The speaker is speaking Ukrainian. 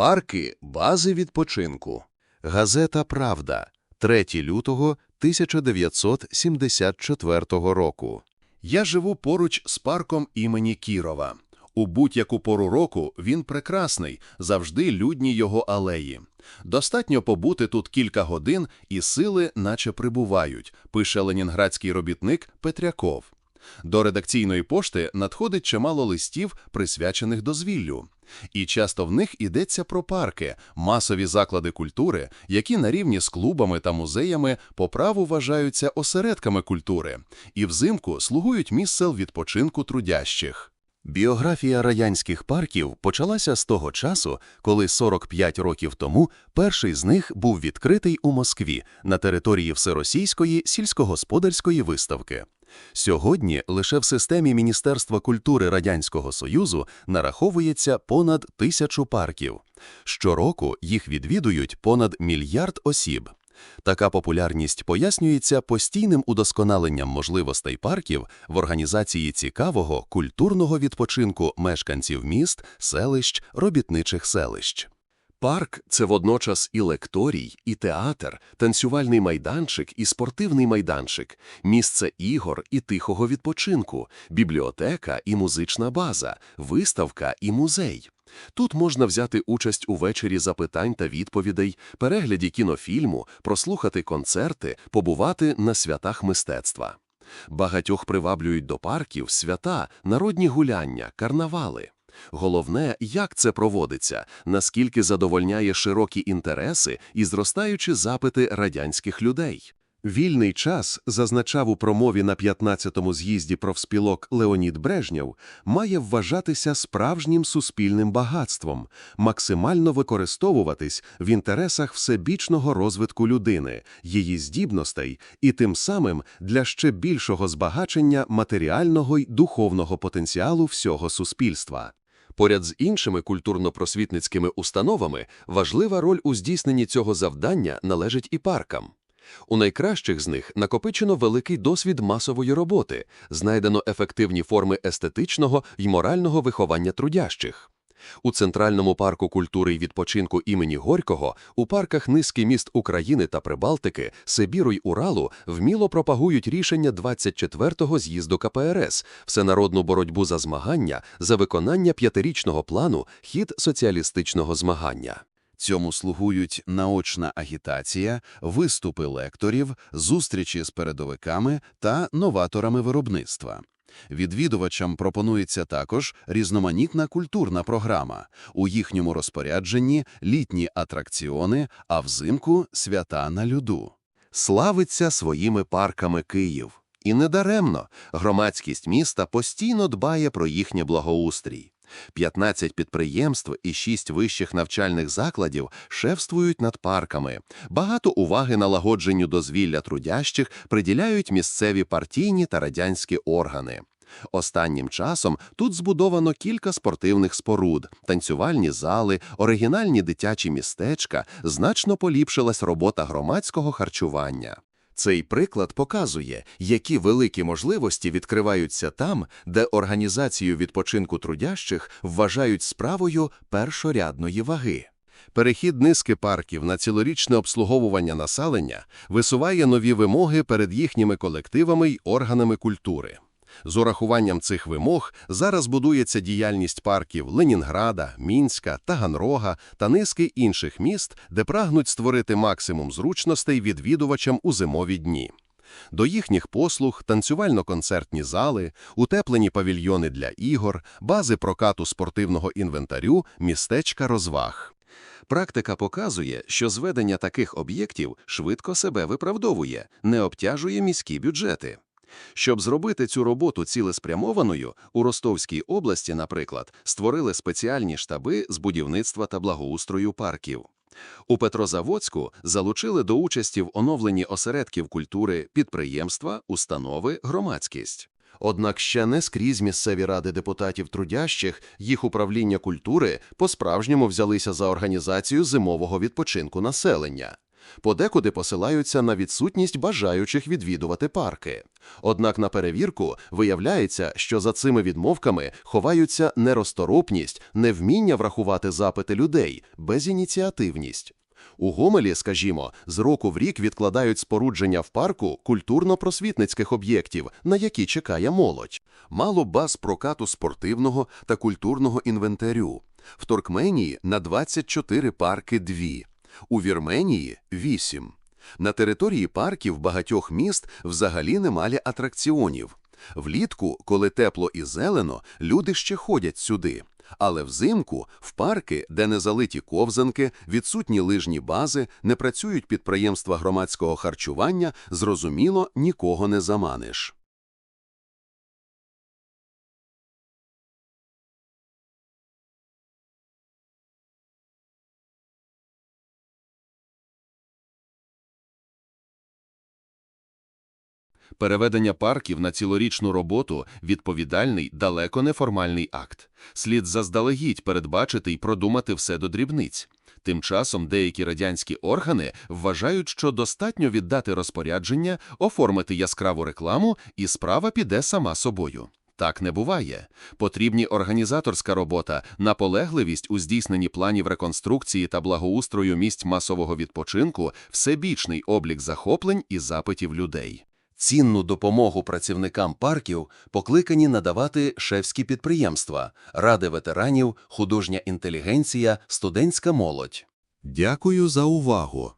Парки бази відпочинку. Газета Правда. 3 лютого 1974 року. Я живу поруч з парком імені Кірова. У будь-яку пору року він прекрасний, завжди людні його алеї. Достатньо побути тут кілька годин, і сили наче прибувають, пише ленінградський робітник Петряков. До редакційної пошти надходить чимало листів, присвячених дозвіллю. І часто в них йдеться про парки, масові заклади культури, які на рівні з клубами та музеями по праву вважаються осередками культури, і взимку слугують місцем відпочинку трудящих. Біографія радянських парків почалася з того часу, коли 45 років тому перший з них був відкритий у Москві на території Всеросійської сільськогосподарської виставки. Сьогодні лише в системі Міністерства культури Радянського Союзу нараховується понад тисячу парків. Щороку їх відвідують понад мільярд осіб. Така популярність пояснюється постійним удосконаленням можливостей парків в організації цікавого культурного відпочинку мешканців міст, селищ, робітничих селищ. Парк це водночас і лекторій, і театр, танцювальний майданчик, і спортивний майданчик, місце ігор і тихого відпочинку, бібліотека і музична база, виставка і музей. Тут можна взяти участь у вечорі запитань та відповідей, перегляді кінофільму, прослухати концерти, побувати на святах мистецтва. Багатьох приваблюють до парків свята, народні гуляння, карнавали. Головне, як це проводиться, наскільки задовольняє широкі інтереси і зростаючі запити радянських людей. Вільний час, зазначав у промові на 15-му з'їзді профспілок Леонід Брежнєв, має вважатися справжнім суспільним багатством, максимально використовуватись в інтересах всебічного розвитку людини, її здібностей і тим самим для ще більшого збагачення матеріального й духовного потенціалу всього суспільства. Поряд з іншими культурно-просвітницькими установами важлива роль у здійсненні цього завдання належить і паркам. У найкращих з них накопичено великий досвід масової роботи, знайдено ефективні форми естетичного й морального виховання трудящих. У Центральному парку культури й відпочинку імені Горького, у парках низки міст України та Прибалтики, Сибіру й Уралу вміло пропагують рішення 24-го з'їзду КПРС, всенародну боротьбу за змагання, за виконання п'ятирічного плану, хід соціалістичного змагання. Цьому слугують наочна агітація, виступи лекторів, зустрічі з передовиками та новаторами виробництва. Відвідувачам пропонується також різноманітна культурна програма, у їхньому розпорядженні літні атракціони, а взимку свята на льоду. Славиться своїми парками Київ. І недаремно громадськість міста постійно дбає про їхнє благоустрій. 15 підприємств і 6 вищих навчальних закладів шефствують над парками. Багато уваги налагодженню дозвілля трудящих приділяють місцеві партійні та радянські органи. Останнім часом тут збудовано кілька спортивних споруд, танцювальні зали, оригінальні дитячі містечка, значно поліпшилась робота громадського харчування. Цей приклад показує, які великі можливості відкриваються там, де організацію відпочинку трудящих вважають справою першорядної ваги. Перехід низки парків на цілорічне обслуговування населення висуває нові вимоги перед їхніми колективами й органами культури. З урахуванням цих вимог зараз будується діяльність парків Ленінграда, Мінська, Таганрога та низки інших міст, де прагнуть створити максимум зручностей відвідувачам у зимові дні. До їхніх послуг танцювально-концертні зали, утеплені павільйони для ігор, бази прокату спортивного інвентарю, містечка розваг. Практика показує, що зведення таких об'єктів швидко себе виправдовує, не обтяжує міські бюджети. Щоб зробити цю роботу цілеспрямованою, у Ростовській області, наприклад, створили спеціальні штаби з будівництва та благоустрою парків. У Петрозаводську залучили до участі в оновленні осередків культури підприємства, установи, громадськість. Однак ще не скрізь місцеві ради депутатів трудящих, їх управління культури по-справжньому взялися за організацію зимового відпочинку населення. Подекуди посилаються на відсутність бажаючих відвідувати парки. Однак на перевірку виявляється, що за цими відмовками ховаються нерозторопність, невміння врахувати запити людей, безініціативність. У Гомелі, скажімо, з року в рік відкладають спорудження в парку культурно-просвітницьких об'єктів, на які чекає молодь. Мало баз прокату спортивного та культурного інвентарю. В Туркменії на 24 парки – 2. У Вірменії – 8. На території парків багатьох міст взагалі немає атракціонів. Влітку, коли тепло і зелено, люди ще ходять сюди. Але взимку в парки, де не залиті ковзанки, відсутні лижні бази, не працюють підприємства громадського харчування, зрозуміло, нікого не заманиш. Переведення парків на цілорічну роботу – відповідальний, далеко не формальний акт. Слід заздалегідь передбачити й продумати все до дрібниць. Тим часом деякі радянські органи вважають, що достатньо віддати розпорядження, оформити яскраву рекламу, і справа піде сама собою. Так не буває. Потрібні організаторська робота, наполегливість у здійсненні планів реконструкції та благоустрою місць масового відпочинку, всебічний облік захоплень і запитів людей. Цінну допомогу працівникам парків покликані надавати шефські підприємства, ради ветеранів, художня інтелігенція, студентська молодь. Дякую за увагу.